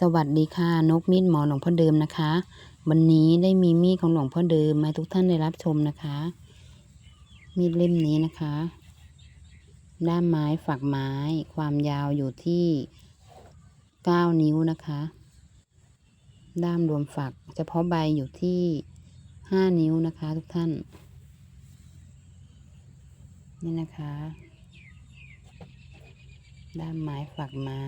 สวัสดีค่ะ นกมีดหมอหลวงพ่อเดิมนะคะ วันนี้ได้มีมีดของหลวงพ่อเดิมมาทุกท่านได้รับชมนะคะ มีดเล่มนี้นะคะ ด้ามไม้ฝักไม้ ความยาวอยู่ที่เก้านิ้วนะคะ ด้ามรวมฝักเฉพาะใบอยู่ที่ห้านิ้วนะคะ ทุกท่าน นี่นะคะ ด้ามไม้ฝักไม้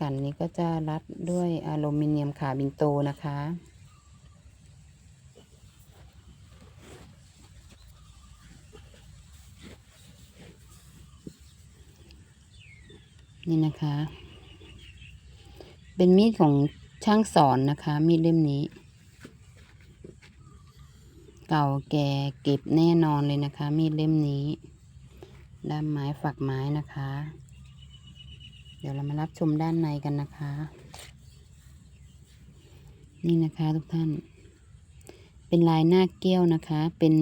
กันนี้ก็จะรัดด้วยอลูมิเนียมขาบินโตนะคะ นี่นะคะ เป็นมีดของช่างสอนนะคะ มีดเล่มนี้ เก่าแก่เก็บแน่นอนเลยนะคะ มีดเล่มนี้ด้ามไม้ฝักไม้นะคะ เดี๋ยวเรามารับชมด้านในกันนะคะ นี่นะคะทุกท่าน เป็นลายนาคเกี้ยวนะคะ เป็น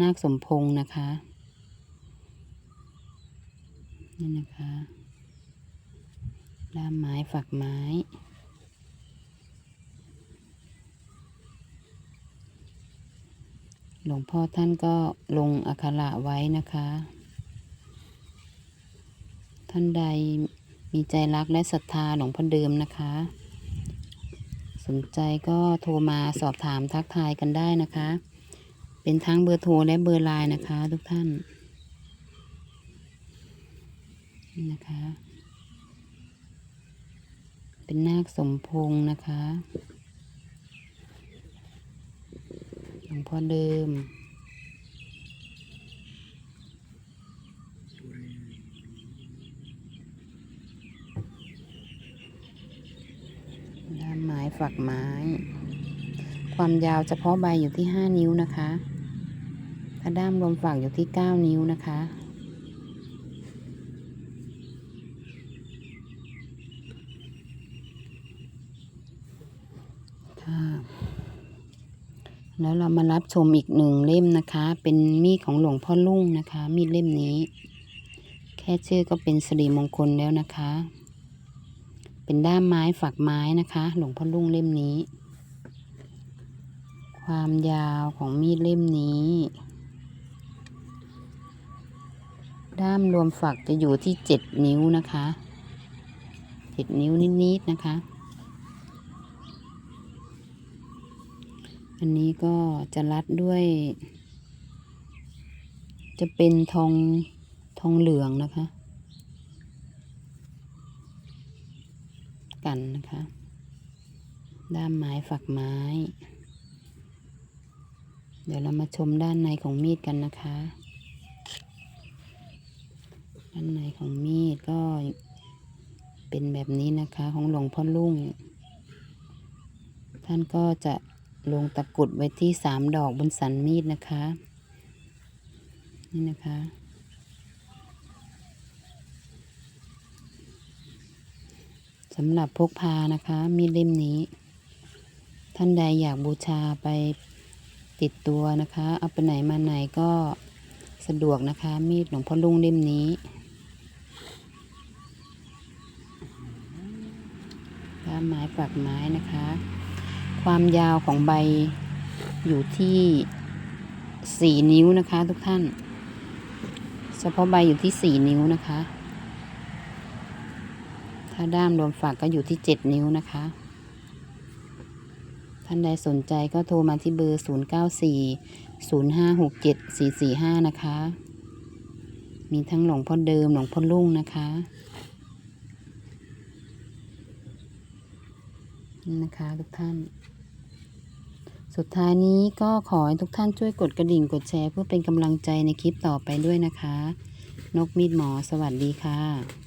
นาคสมพงษ์นะคะ นี่นะคะด้ามไม้ฝักไม้หลวงพ่อท่านก็ลงอักขระไว้นะคะ ท่านใด มีใจรักและศรัทธาหลวงพ่อเดิมนะคะ สนใจก็โทรมาสอบถามทักทายกันได้นะคะ เป็นทั้งเบอร์โทรและเบอร์ไลน์นะคะ ทุกท่านนี่นะคะ เป็นนาคสมพงษ์นะคะ หลวงพ่อเดิม ด้ามไม้ ฝักไม้ ความยาวเฉพาะใบอยู่ที่ห้านิ้วนะคะถ้าด้ามรวมฝักอยู่ที่เก้านิ้วนะคะค่ะแล้วเรามารับชมอีกหนึ่งเล่มนะคะ เป็นมีดของหลวงพ่อลุ่งนะคะ มีดเล่มนี้ แค่ชื่อก็เป็นสิริมงคลแล้วนะคะ เป็นด้ามไม้ฝักไม้นะคะ หลวงพ่อลุ่งเล่มนี้ ความยาวของมีดเล่มนี้ ด้ามรวมฝักจะอยู่ที่เจ็ดนิ้วนะคะเจ็ดนิ้วนิดๆนะคะ อันนี้ก็จะรัดด้วย จะเป็นทองทองเหลืองนะคะ กันนะคะ ด้ามไม้ฝักไม้ เดี๋ยวเรามาชมด้านในของมีดกันนะคะ ด้านในของมีดก็เป็นแบบนี้นะคะของหลวงพ่อลุ่ง ท่านก็จะลงตะกุดไว้ที่สามดอกบนสันมีดนะคะ นี่นะคะ สำหรับพกพานะคะ มีดเล่มนี้ ท่านใดอยากบูชาไปติดตัวนะคะ เอาไปไหนมาไหนก็สะดวกนะคะ มีดหลวงพ่อลุงเล่มนี้ด้ามไม้ฝักไม้นะคะ ความยาวของใบอยู่ที่สี่นิ้วนะคะ ทุกท่าน เฉพาะใบอยู่ที่สี่นิ้วนะคะ ถ้าด้ามรวมฝักก็อยู่ที่เจ็ดนิ้วนะคะ ท่านใดสนใจก็โทรมาที่เบอร์ 0 9 4 0 5 6 7 4 4 5 นะคะ มีทั้งหลวงพ่อเดิมหลวงพ่อลุ่งนะคะนี่นะคะทุกท่าน สุดท้ายนี้ก็ขอให้ทุกท่านช่วยกดกระดิ่งกดแชร์เพื่อเป็นกำลังใจในคลิปต่อไปด้วยนะคะ นกมีดหมอสวัสดีค่ะ